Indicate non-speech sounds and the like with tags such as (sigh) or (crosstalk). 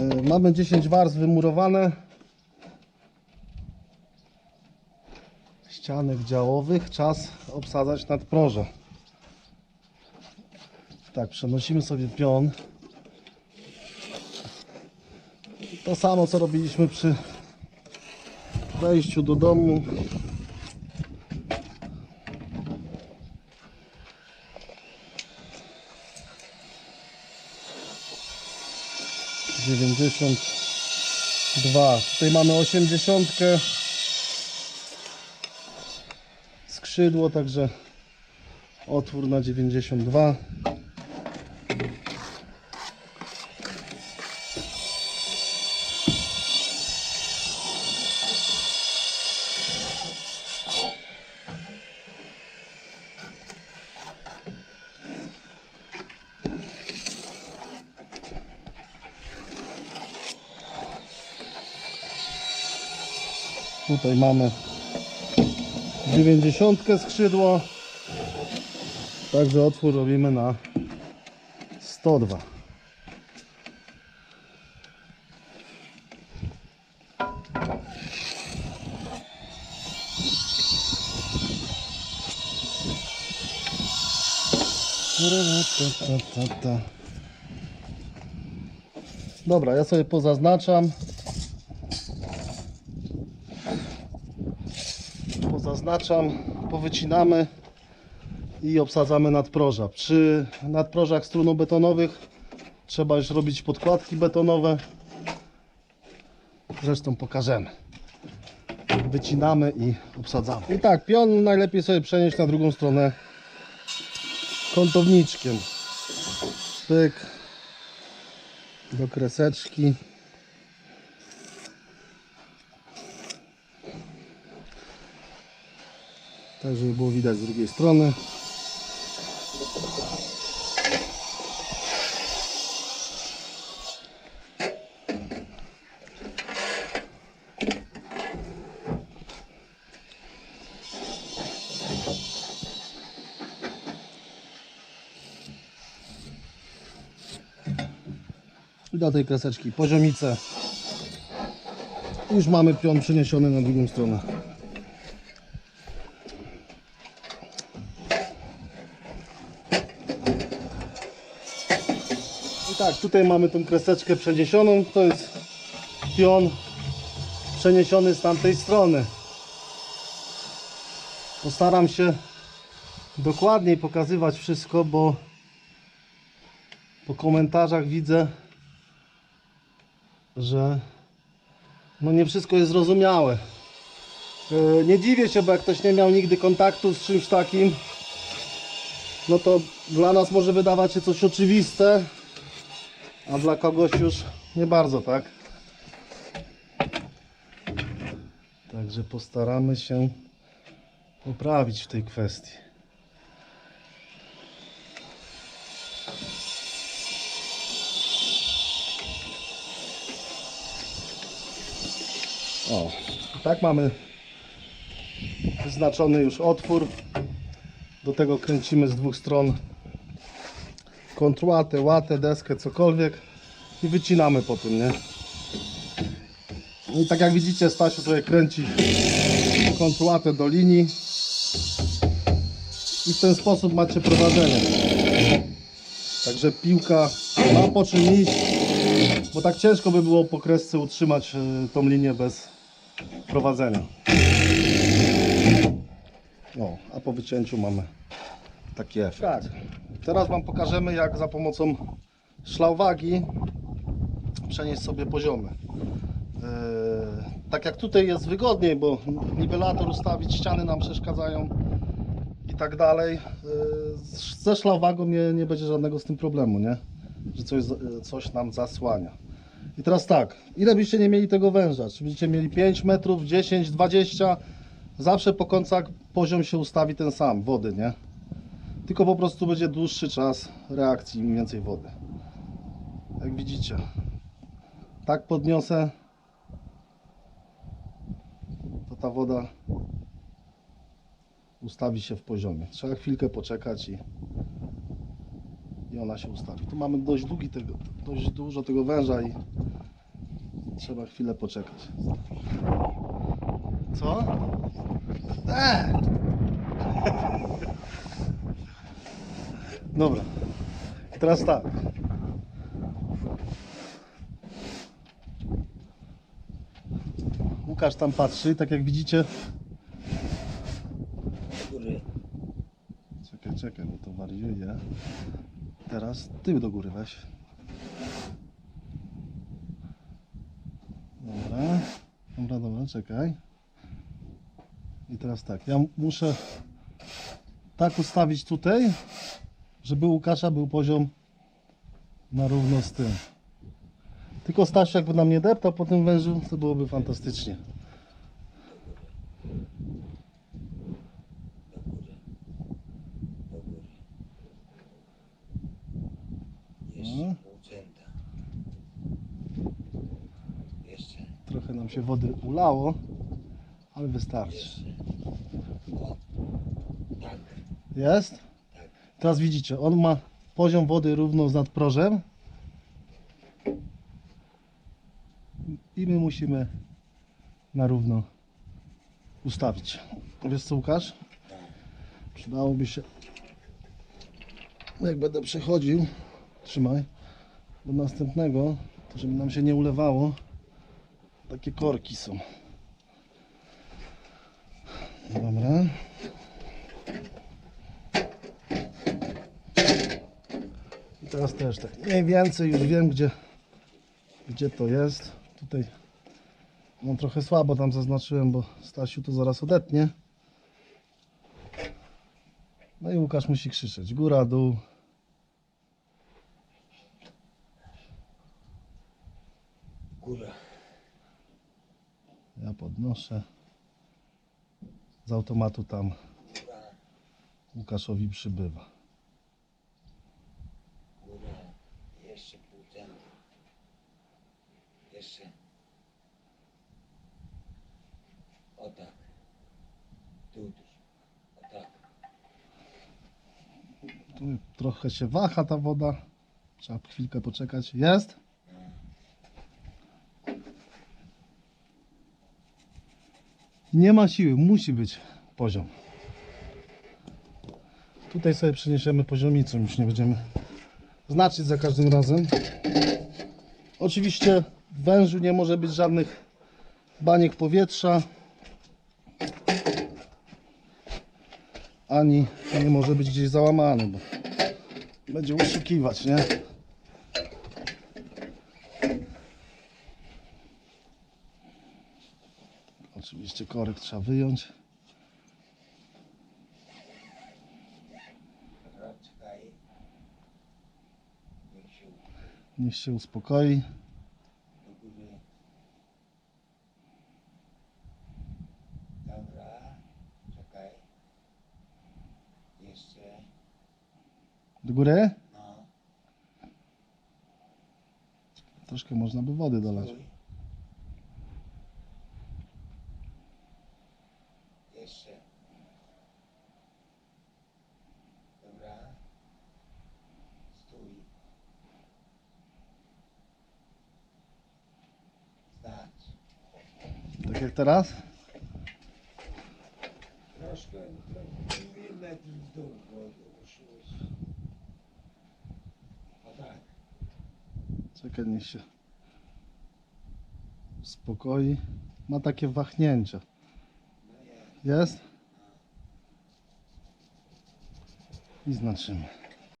Mamy 10 warstw wymurowane. Ścianek działowych. Czas obsadzać nadproże. Tak, przenosimy sobie pion. To samo co robiliśmy przy wejściu do domu. Dziewięćdziesiąt dwa. Tutaj mamy osiemdziesiątkę. Skrzydło, także otwór na 92. Tutaj mamy 90 skrzydło. Także otwór robimy na 102. Dobra, ja sobie pozaznaczam. Pozaznaczam, powycinamy i obsadzamy nadproża. Przy nadprożach strunobetonowych trzeba już robić podkładki betonowe. Zresztą pokażemy. Wycinamy i obsadzamy. I tak, pion najlepiej sobie przenieść na drugą stronę kątowniczkiem. Pyk. Do kreseczki. Tak żeby było widać z drugiej strony. Do tej kreseczki poziomicę. Już mamy pion przeniesiony na drugą stronę. Tak, tutaj mamy tą kreseczkę przeniesioną. To jest pion przeniesiony z tamtej strony. Postaram się dokładniej pokazywać wszystko, bo po komentarzach widzę, że no nie wszystko jest zrozumiałe. Yy, Nie dziwię się, bo jak ktoś nie miał nigdy kontaktu z czymś takim, no to dla nas może wydawać się coś oczywiste, a dla kogoś już nie bardzo, tak? Także postaramy się poprawić w tej kwestii. O, tak mamy wyznaczony już otwór. Do tego kręcimy z dwóch stron kontrłatę, łatę, deskę, cokolwiek i wycinamy po tym, nie? No I tak jak widzicie, Stasiu sobie kręci kontrłatę do linii i w ten sposób macie prowadzenie. Także piłka ma po czym iść, bo tak ciężko by było po kresce utrzymać y, tą linię bez prowadzenia. O, a po wycięciu mamy taki efekt. Tak. Teraz Wam pokażemy jak za pomocą szlauwagi przenieść sobie poziomy. Yy, tak jak tutaj jest wygodniej, bo niwelator ustawić, ściany nam przeszkadzają i tak dalej. Z- ze szlauwagą nie, nie będzie żadnego z tym problemu, nie? Że coś, z- coś nam zasłania. I teraz tak, ile byście nie mieli tego węża? Czy będziecie mieli 5 metrów, 10, 20? Zawsze po końcach poziom się ustawi ten sam, wody, nie? Tylko po prostu będzie dłuższy czas reakcji, im więcej wody. Jak widzicie. Tak podniosę, to ta woda ustawi się w poziomie. Trzeba chwilkę poczekać i, i ona się ustawi. Tu mamy dość długi tego, dość dużo tego węża i Trzeba chwilę poczekać. Co? Eee! (laughs) Dobra. Teraz tak. Łukasz tam patrzy, tak jak widzicie. góry. Czekaj, czekaj, bo to wariuje. Teraz ty do góry weź. Dobra, dobra, dobra, czekaj. I teraz tak, ja muszę tak ustawić tutaj, żeby Łukasza był poziom na równo z tym. Tylko Stasiu jakby nam nie deptał po tym wężu, to byłoby fantastycznie. No. Trochę nam się wody ulało, ale wystarczy. Tak. Jest? Teraz widzicie, on ma poziom wody równo z nadprożem. I my musimy na równo ustawić. Wiesz co Łukasz? Przydałoby się, jak będę przechodził, trzymaj, do następnego, to żeby nam się nie ulewało, takie korki są. Dobra. I teraz też tak mniej więcej już wiem gdzie, gdzie to jest. Tutaj mam trochę słabo tam zaznaczyłem, bo Stasiu to zaraz odetnie. No i Łukasz musi krzyczeć. Góra, dół. Góra. Ja podnoszę. Z automatu tam. Łukaszowi przybywa. Góra. Jeszcze półcięta. Jeszcze. O tak. Tu. O tak. Tu trochę się waha ta woda. Trzeba chwilkę poczekać. Jest? Nie ma siły, musi być poziom. Tutaj sobie przeniesiemy poziomicą, już nie będziemy znaczyć za każdym razem. Oczywiście w wężu nie może być żadnych baniek powietrza. Ani nie może być gdzieś załamany, bo będzie uszukiwać, nie? Oczywiście korek trzeba wyjąć. Niech się uspokoi. do góry. Dobra, czekaj. Jeszcze, Do góry? no, Troszkę można by wody dolać. Jeszcze. Dobra. Stój. Zdać. Tak jak teraz? Troszkę, trochę metr w dół wody uszło. O tak. Czekaj, niech się uspokoi. Ma takie wahnięcia. Jest? I znaczymy.